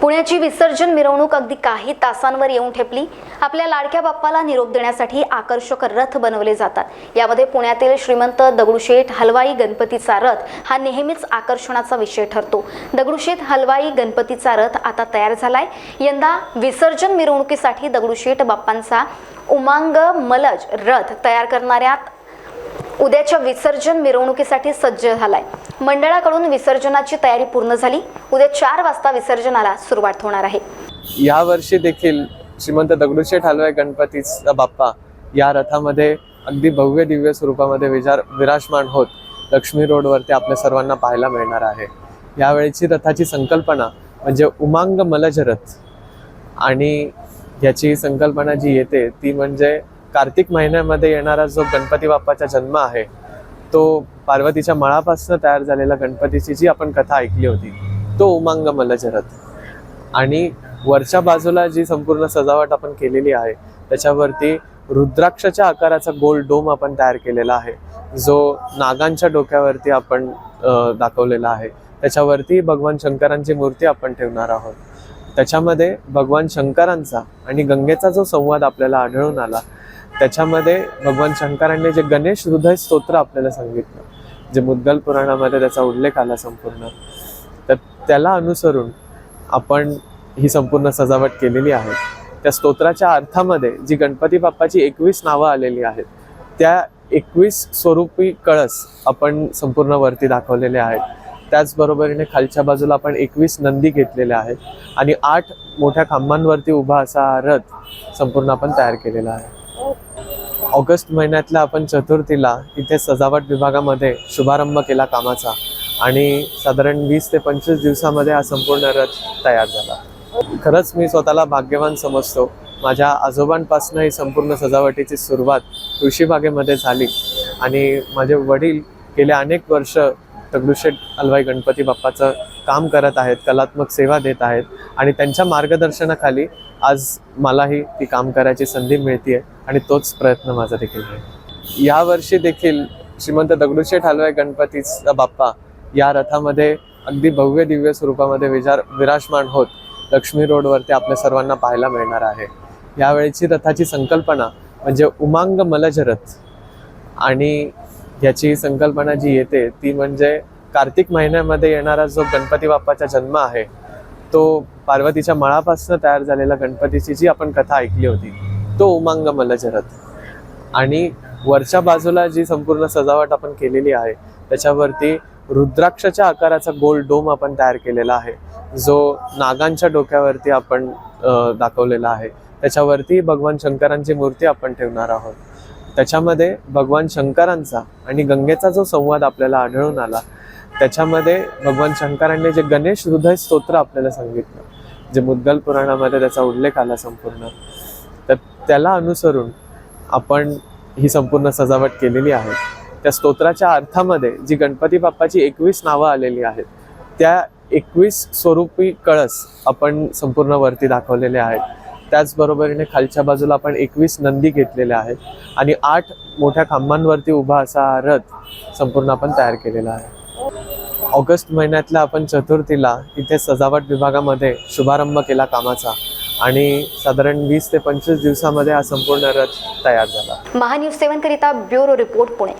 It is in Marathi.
पुण्याची विसर्जन मिरवणूक अगदी काही तासांवर येऊन ठेपली. आपल्या लाडक्या बाप्पाला निरोप देण्यासाठी आकर्षक रथ बनवले जातात. यामध्ये पुण्यातील श्रीमंत दगडूशेठ हलवाई गणपतीचा रथ हा नेहमीच आकर्षणाचा विषय ठरतो. दगडूशेठ हलवाई गणपतीचा रथ आता तयार झालाय. यंदा विसर्जन मिरवणुकीसाठी दगडूशेठ बाप्पांचा उमांग मलज रथ तयार करणाऱ्या उद्याच्या विसर्जन मिरवणुकीसाठी सज्ज झालाय. मंडळाकडून विसर्जनाची तयारी पूर्ण झाली. उद्या चार वाजता विसर्जनाला सुरुवात होणार आहे. या वर्षी देखील श्रीमंत दगडूशेठ हलवाई गणपतीचा बाप्पा या रथामध्ये अगदी भव्य दिव्य स्वरूपामध्ये विचार विराजमान होत लक्ष्मी रोडवरती आपल्या सर्वांना पाहायला मिळणार आहे. यावेळीची रथाची संकल्पना म्हणजे उमांग मलज रथ. आणि याची संकल्पना जी येते ती म्हणजे कार्तिक महिन्यामध्ये येणारा जो गणपती बाप्पाचा जन्म आहे तो पार्वतीच्या मळापासून तयार झालेला गणपतीची जी आपण कथा ऐकली होती तो उमांग मलजरत आणि वरच्या बाजूला जी संपूर्ण सजावट आपण केलेली आहे त्याच्यावरती रुद्राक्षाच्या आकाराचा गोल डोम आपण तयार केलेला आहे. जो नागांच्या डोक्यावरती आपण दाखवलेला आहे. त्याच्यावरती भगवान शंकरांची मूर्ती आपण ठेवणार आहोत. त्याच्यामध्ये भगवान शंकरांचा आणि गंगेचा जो संवाद आपल्याला आढळून आला त्याच्यामध्ये भगवान शंकरांनी जे गणेश हृदय स्तोत्र आपल्याला सांगितलं जे मुद्गल पुराणामध्ये त्याचा उल्लेख आला संपूर्ण तर त्याला अनुसरून आपण ही संपूर्ण सजावट केलेली आहे. त्या स्तोत्राच्या अर्थामध्ये जी गणपती बाप्पाची एकवीस नावं आलेली आहेत त्या एकवीस स्वरूपी कळस आपण संपूर्ण वरती दाखवलेले आहेत. त्याचबरोबरीने खालच्या बाजूला आपण एकवीस नंदी घेतलेल्या आहेत आणि आठ मोठ्या खांबांवरती उभा असा रथ संपूर्ण आपण तयार केलेला आहे. ऑगस्ट महिन्यातल्या आपण चतुर्थीला इथे सजावट विभागामध्ये शुभारंभ केला कामाचा. आणि साधारण वीस ते पंचवीस दिवसामध्ये हा संपूर्ण रथ तयार झाला. खरंच मी स्वतःला भाग्यवान समजतो. माझ्या आजोबांपासून ही संपूर्ण सजावटीची सुरुवात तुळशीबागेमध्ये झाली. आणि माझे वडील गेले अनेक वर्ष दगडूशेठ हलवाई गणपती बाप्पाचं काम करत आहेत कलात्मक सेवा देत आहेत. आणि त्यांच्या मार्गदर्शनाखाली आज मलाही ती काम करायची संधी मिळते आणि तोच प्रयत्न माझा देखील आहे. यावर्षी देखील श्रीमंत दगडूशेठ हलवाई गणपतीचा बाप्पा या रथामध्ये अगदी भव्य दिव्य स्वरूपामध्ये विचार विराजमान होत लक्ष्मी रोडवरती आपल्या सर्वांना पाहायला मिळणार आहे. यावेळीची रथाची संकल्पना म्हणजे उमांग मलज रथ. आणि याची संकल्पना जी येते ती म्हणजे कार्तिक महिन्यामध्ये येणारा जो गणपती बाप्पाचा जन्म आहे तो पार्वतीच्या मळापासून तयार झालेला गणपतीची जी आपण कथा ऐकली होती तो उमांग मलजरथ. आणि वरच्या बाजूला जी संपूर्ण सजावट आपण केलेली आहे त्याच्यावरती रुद्राक्षाच्या आकाराचा गोल डोम आपण तयार केलेला आहे. जो नागांच्या डोक्यावरती आपण दाखवलेला आहे. त्याच्यावरती भगवान शंकरांची मूर्ती आपण ठेवणार आहोत. त्याच्यामध्ये भगवान शंकरांचा आणि गंगेचा जो संवाद आपल्याला आढळून आला त्याच्यामध्ये भगवान शंकरांनी जे गणेश हृदय स्तोत्र आपल्याला सांगितलं जे मुद्गल पुराणामध्ये त्याचा उल्लेख आला संपूर्ण तर त्याला अनुसरून आपण ही संपूर्ण सजावट केलेली आहे. त्या स्तोत्राच्या अर्थामध्ये जी गणपती बाप्पाची एकवीस नावं आलेली आहेत त्या एकवीस स्वरूपी कळस आपण संपूर्ण वरती दाखवलेले आहेत. त्याचबरोबरीने खालच्या बाजूला आपण एकवीस नंदी घेतलेल्या आहेत आणि आठ मोठ्या खांबांवरती उभा असा रथ संपूर्ण आपण तयार केलेला आहे. ऑगस्ट महिन्यातल्या आपण चतुर्थीला इथे सजावट विभागामध्ये शुभारंभ केला कामाचा. आणि साधारण वीस ते पंचवीस दिवसामध्ये हा संपूर्ण रथ तयार झाला. महान्यूज सेवन करिता ब्युरो रिपोर्ट पुणे.